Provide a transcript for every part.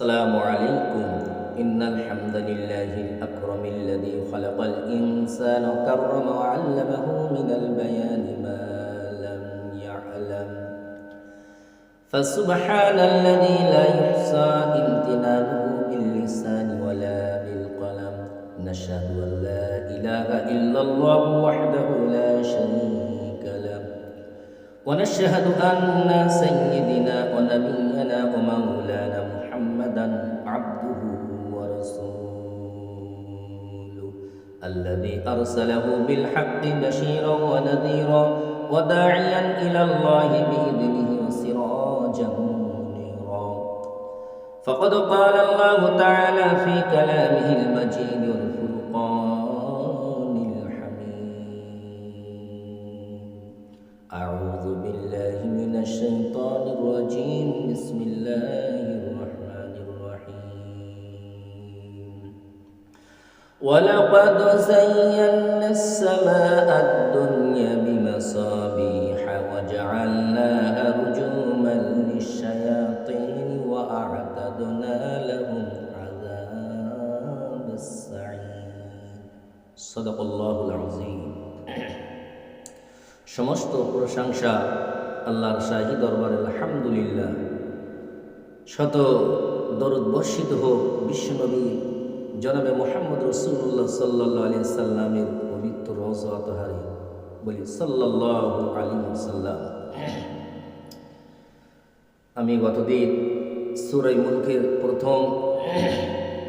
السلام عليكم. إن الحمد لله الأكرم الذي خلق الإنسان وكرم وعلمه من البيان ما لم يعلم. فسبحان الذي لا يحصى امتنانه باللسان ولا بالقلم. نشهد أن لا إله إلا الله وحده لا شريك له. ونشهد أن سيدنا ونبينا ومولانا محمدا عبده ورسوله الذي أرسله بالحق بشيرا ونذيرا وداعيا إلى الله بإذنه وسراجا منيرا. فقد قال الله تعالى في كلامه المجيد والفرقان الحميد. أعوذ بالله من الشيطان الرجيم. بسم الله ولقد زينا السماء الدنيا بمصابيح وجعلناها رجوما للشياطين وأعتدنا لهم عذاب السعير صدق الله العظيم সমস্ত প্রশংসা আল্লাহর শাহী দরবার আলহামদুলিল্লাহ শত দরদ বর্ষিত হোক বিশ্বনবী জনাবে মোহাম্মদ রসুল্লাহ সাল্লাহ আলী সাল্লামের পবিত্র রজাতহারে বলি সাল্লাহ আলী সাল্লাম আমি গতদিন সুরাই মুলকের প্রথম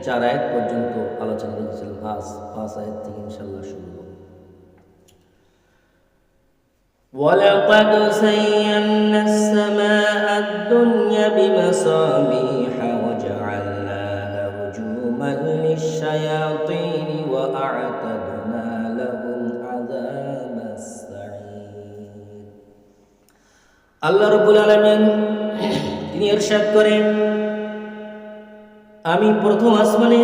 চার আয়াত পর্যন্ত আলোচনা করেছিলাম পাঁচ পাঁচ আয়াত থেকে ইনশাল্লাহ শুরু করব ولقد زينا السماء الدنيا بمصابيح للشياطين وأعتدنا لهم عذاب السعير আল্লাহ রব্বুল আলমিন তিনি ইরশাদ করেন আমি প্রথম আসমানে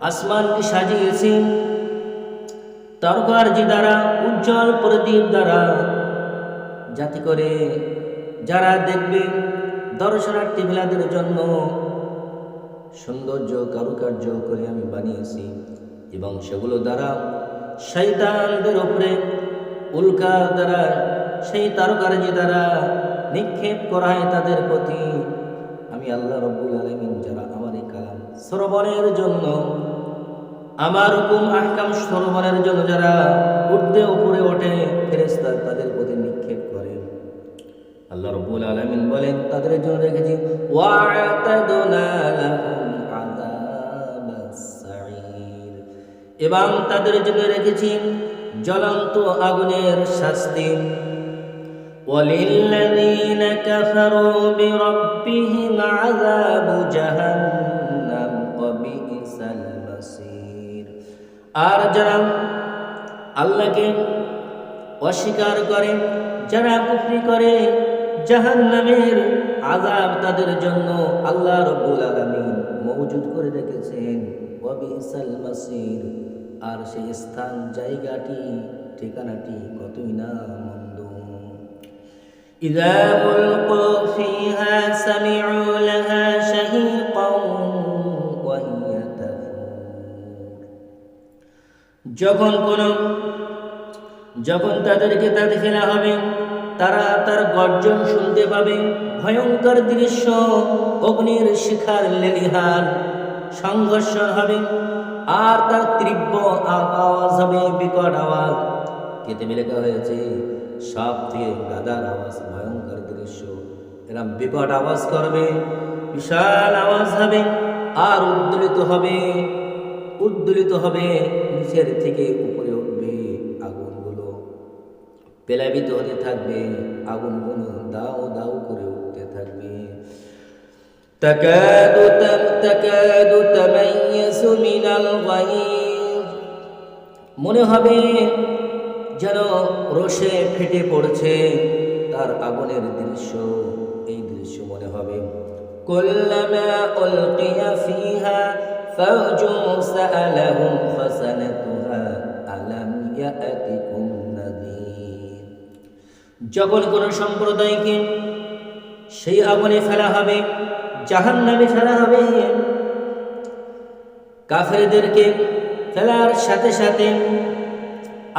আসমানকে সাজিয়েছি তারকার্য দ্বারা উজ্জ্বল প্রদীপ দ্বারা যাতে করে যারা দেখবে দর্শনার্থী বিলাদের জন্য সৌন্দর্য, কারুকার্য করে আমি বানিয়েছি এবং সেগুলো দ্বারা শৈতানদের উপরে উল্কা দ্বারা, সেই তারকার্য দ্বারা নিক্ষেপ করা হয় তাদের প্রতি। আমি আল্লাহ রব্বুল আলমিন যারা আমার এই কালাম শ্রবণের জন্য, আমার হুকুম, আহকাম শ্রবণের জন্য যারা উঠতে উপরে ওঠে ফেরেস্তা তাদের প্রতি নিক্ষেপ করে। আল্লাহ রব্বুল আলমিন বলেন, তাদের জন্য রেখেছি ওয়া'তাদনা এবং তাদের জন্য রেখেছি জ্বলন্ত আগুনের শাস্তি وللذين كفروا بربهم عذاب جهنم وبئس المصير আর যারা আল্লাহকে অস্বীকার করে যারা কুফরি করে জাহান্নামের আযাব তাদের জন্য আল্লাহ রব্বুল আলামিন মওজুদ করে রেখেছেন ওয়াবিসাল মাসির আর সেই স্থান জায়গাটি ঠিকানাটি কতই না মন্দ إذا ألقوا فيها سمعوا لها شهيقا وهي تفور যখন কোন যখন তাদেরকে তাতে ফেলা হবে তারা তার গর্জন শুনতে পাবে। ভয়ঙ্কর দৃশ্য, অগ্নির শিখার লেলিহান। সংঘর্ষ হবে, আর তার তীব্র আওয়াজ হবে বিকট আওয়াজ। কেতে লেখা হয়েছে। সব থেকে গাদার আওয়াজ, ভয়ঙ্কর দৃশ্য। এরা বিকট আওয়াজ করবে, বিশাল আওয়াজ হবে, আর উদ্দোলিত হবে উদ্দোলিত হবে নিচের থেকে উপরে। পেলাবিত হতে থাকবে আগুনগুলো দাও দাও করে উঠতে থাকবে تكاد تم تكاد تميز من الغيظ মনে হবে যেন রোষে ফেটে পড়ছে তার আগুনের দৃশ্য এই দৃশ্য মনে হবে কুল্লামা উলকিয়া ফিহা ফাওজু সাআলাহুম ফাসানাতুহা আলাম ইয়াতিকুম নাযীর যখন কোন সম্প্রদায়কে সেই আগুনে ফেলা হবে জাহান নামে ফেলা হবে, কাফেরদেরকে ফেলার সাথে সাথে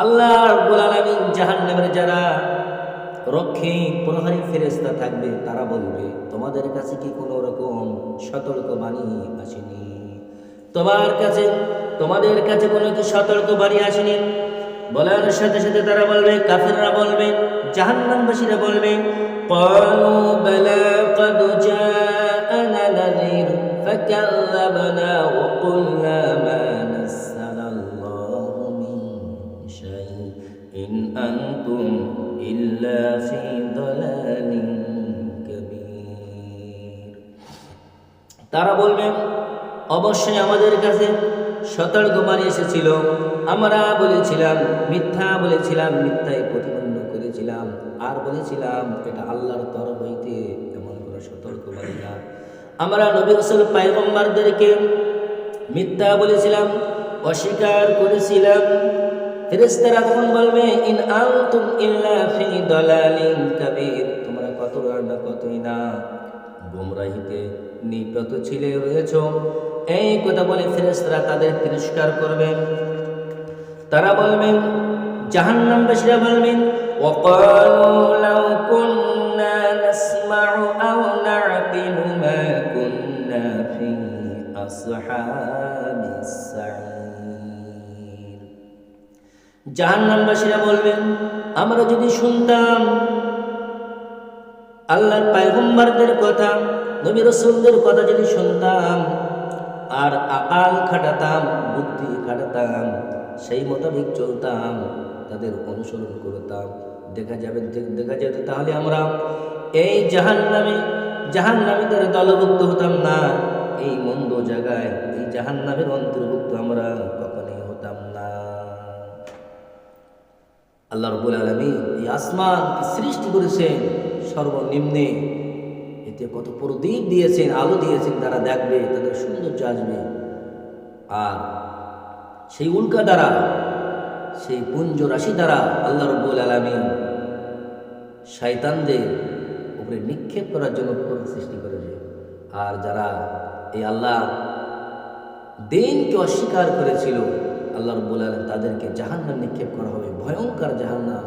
আল্লাহ আলামিন জাহান্নামের যারা রক্ষী প্রহরী ফেরেশতা থাকবে, তারা বলবে, তোমাদের কাছে কি কোনো রকম সতর্ক বাণী আসেনি? তোমার কাছে, তোমাদের কাছে কোনো কি সতর্ক বাণী আসেনি? বলার সাথে সাথে তারা বলবে কাফেররা বলবে জাহান্নামবাসীরা বলবে قالوا بلى قد جاءنا نذير فكذبنا وقلنا ما نزل الله من شيء إن أنتم إلا في ضلال كبير তারা বলবেন অবশ্যই আমাদের কাছে সতর্ক বাণী এসেছিল। আমরা বলেছিলাম, মিথ্যা বলেছিলাম মিথ্যায় প্রতিপন্ন করেছিলাম। আর বলেছিলাম, এটা আল্লাহর তরফ হইতে এমন কোনো সতর্ক বাণী না। আমরা নবী রসুল পায়গম্বারদেরকে মিথ্যা বলেছিলাম, অস্বীকার করেছিলাম। ফেরেশতারা তখন বলবে, ইন আনতুম ইল্লা ফি দালালিন কাবীর। তোমরা কত না কতই না। গোমরাহিতে নিপত ছিলে রয়েছ। এই কথা বলে ফেরেশতারা তাদের তিরস্কার করবেন তারা বলবেন জাহান্নামবাসীরা বলবেন وقالوا لو كنا نسمع أو نعقل ما كنا في أصحاب السعير জাহান্নামবাসীরা বলবেন আমরা যদি শুনতাম আল্লাহর পায়গম্বারদের কথা নবী রসুলদের কথা যদি শুনতাম আর আকাল খাটাতাম, বুদ্ধি খাটাতাম, সেই মোতাবেক চলতাম, তাদের অনুসরণ করতাম। দেখা যাবে, দেখা যেত তাহলে আমরা এই জাহান নামে জাহান নামে তার দলভুক্ত হতাম না। এই মন্দ জায়গায়, এই জাহান নামের অন্তর্ভুক্ত আমরা কখনই হতাম না। আল্লাহ রবুল আলমী এই আসমান সৃষ্টি করেছেন সর্বনিম্নে। এতে কত প্রদীপ দিয়েছেন, আলো দিয়েছেন, তারা দেখবে, তাদের সৌন্দর্য আসবে। আর সেই উল্কা দ্বারা, সেই পুঞ্জ রাশি দ্বারা আল্লাহ রব্বুল আলমী শয়তানদের উপরে নিক্ষেপ করার জন্য সৃষ্টি করেছে। আর যারা এই আল্লাহ দিনকে অস্বীকার করেছিল, আল্লাহ রব্বুল আলম তাদেরকে জাহান্নাম নিক্ষেপ করা হবে। ভয়ঙ্কর জাহান্নাম,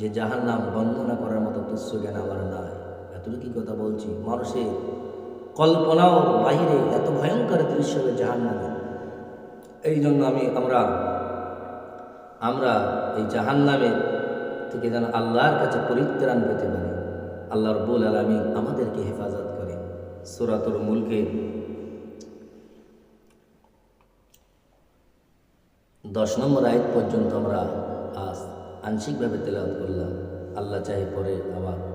যে জাহান্নাম বন্দনা করার মতো তুচ্ছ জ্ঞান আমার নাই। এতটুকু কথা বলছি? মানুষের কল্পনাও বাহিরে এত ভয়ঙ্কর দৃশ্য হবে জাহান্নামে। এই জন্য আমি, আমরা আমরা এই জাহান্নামের থেকে যেন আল্লাহর কাছে পরিত্রাণ পেতে পারি। আল্লাহর রব্বুল আলমী আমাদেরকে হেফাজত করে। সুরাতুর মুলকে দশ নম্বর আয়াত পর্যন্ত আমরা আজ আংশিকভাবে তেলাওয়াত করলাম। আল্লাহ চাহে পরে আবার